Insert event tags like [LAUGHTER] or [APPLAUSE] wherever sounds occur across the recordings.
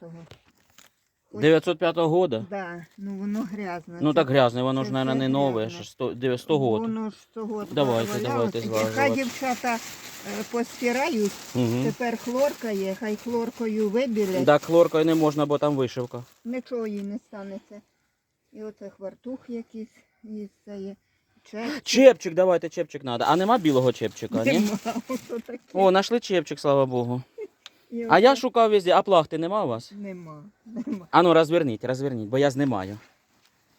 Того. 905 года? Да, ну воно грязне. Ну так грязне, воно ж, мабуть, не нове, грязне. 100, 900 год. Воно ж того Давайте, валялося. давайте Хай дівчата е, постирають, тепер хлорка є, хай хлоркою вибілять, Так, хлоркою не можна, бо там вишивка. нічого їй не станеться. І оце хвартух якийсь, і це є. Чек. Чепчик, давайте чепчик треба. А нема білого чепчика, ні? Нема, [LAUGHS] ото таке. О, знайшли чепчик, слава Богу. І А я шукав везде, а плахти нема у вас? Нема, нема. А ну розверніть, розверніть, бо я знімаю.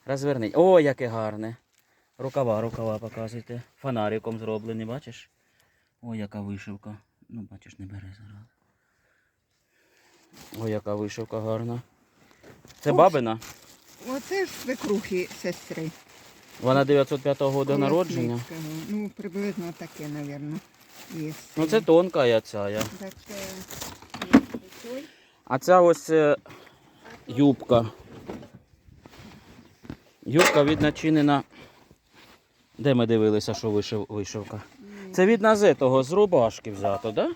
Розверніть. О, яке гарне. Рукава, рукава показуйте. Фонариком зроблені, бачиш? О, яка вишивка. Ну, бачиш, не бери зараз. О, яка вишивка гарна. Це Ох. бабина. Оце ж свекрухи сестри. Вона 905 року народження. Колесницького. Ну, приблизно таке, мабуть. Ну це тонка я ця. Я. Так, е. А ця ось е, юбка. Юбка відначинена. Де ми дивилися, що вишив, вишивка? Це від того, з рубашки взято, так? Да?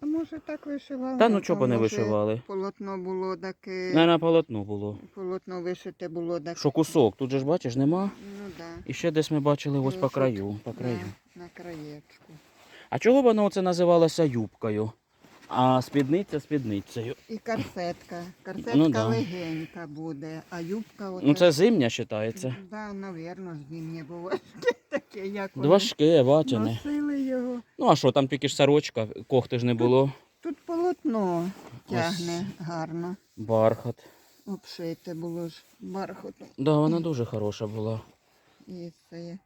А може так вишивали? Та ну чого не вишивали? Полотно було таке. Не на полотно було. Полотно вишите було так. Що кусок, тут же ж бачиш, нема. Ну да. І ще десь ми бачили ось по краю. По краю. На, на краєчку. А чого воно це називалося юбкою? А спідниця спідницею. І карсетка. Карсетка Ну да. легенька буде, а юбка оце. Ну це зимня вважається. Да, навірно, зимнє було [LAUGHS] таке, як. Важке, ватяне. Носили його. Ну а що, там тільки ж сорочка, кохти ж не було. Тут полотно тягне гарно. Бархат. Обшите було ж бархотом. Да, вона [CLEARS THROAT] дуже хороша була. І це.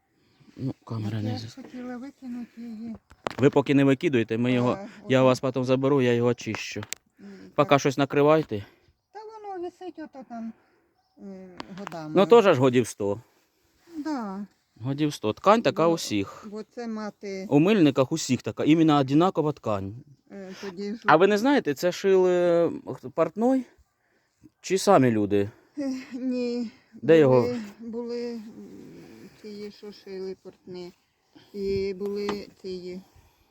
Ну, камера не зас... хотіла викинути її. Ви поки не викидуєте, ми його. А, Я вас потім заберу, я його очищу. м, Поки щось накривайте. Та воно висить ото там м, годами. Ну теж ж годів 100. Да. Годів 100. Ткань така Бо- усіх. Бо це мати У мильниках усіх така, іменно одинакова ткань. е, тоді ж. А ви не знаєте, це шили хто, портной? Чи самі люди? Е, Ні. Де його? були, ці, що шили портни. І були ці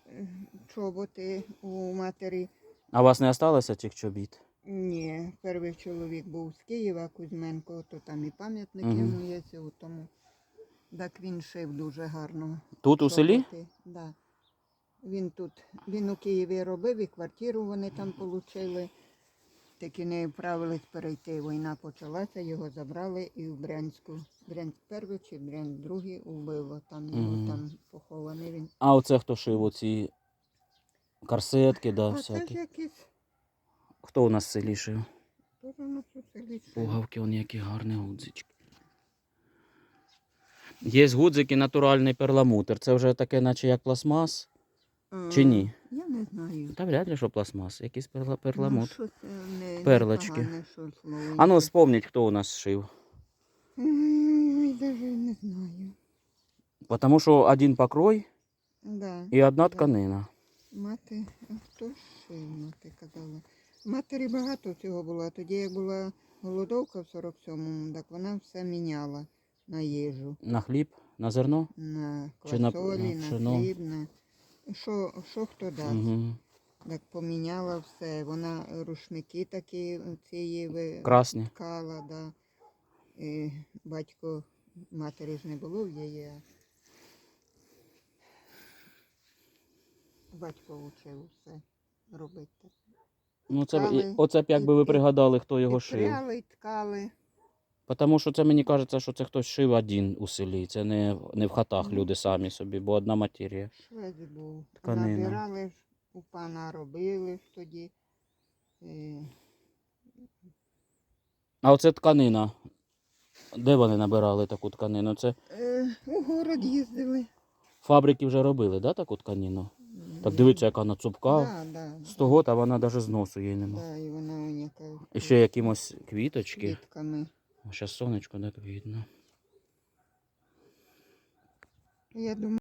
е, чоботи у матері. А у вас не осталося цих чобіт? Ні, перший чоловік був з Києва, Кузьменко, то там і пам'ятник йому є, у тому. Так він шив дуже гарно. Тут у селі? чоботи. Да. Він тут, він у Києві робив і квартиру вони там отримали. Так і не вправились перейти. Війна почалася, його забрали і в Брянську. Брянськ перший чи Брянськ другий убило. Там його Мгм. там похований він. А оце хто шив оці корсетки, да, а це ж всякі. якісь Хто у нас в селі шив? теж у нас у селі шили. Пугавки, он які гарні гудзички. Є гудзики натуральний перламутр. Це вже таке, наче як пластмас, чи Е, ні? Я не знаю. Та вряд ли, що пластмас, якийсь перла- Ну, перламутр. не, Перлочки. непогане, що слово А ну вспомніть, хто у нас шив. Ой, даже не знаю. Тому що один покрой Да. і одна Да. тканина. Мати, а хто шив, мати казала. Матері багато цього було. А тоді, як була голодовка в 47-му, так вона все міняла на їжу, На хліб, на зерно. на Чи на- квасолі, на на, пшено? хліб, на що, що хто дасть. Угу. Так поміняла все. Вона рушники такі цієї Красні. ткала, да. І батько, матері ж не було в її. а Батько вчив все робити. Ну, це, б- і- Ткали, оце б якби ви і- пригадали, хто його і шив. і ткали. Тому що це мені кажеться, що це хтось шив один у селі. Це не, не в хатах люди самі собі, бо одна матерія. Швець був. Тканина. Набирали ж, у пана робили тоді. Е, А оце тканина. Де вони набирали таку тканину? Це е, у город їздили. фабрики вже робили, да, таку тканину? Так дивіться, яка вона цупка. Да, да, З того, та вона навіть зносу їй нема. да, і вона яка І ще якимось квіточки. квітками. Зараз сонечко так видно. Я думаю,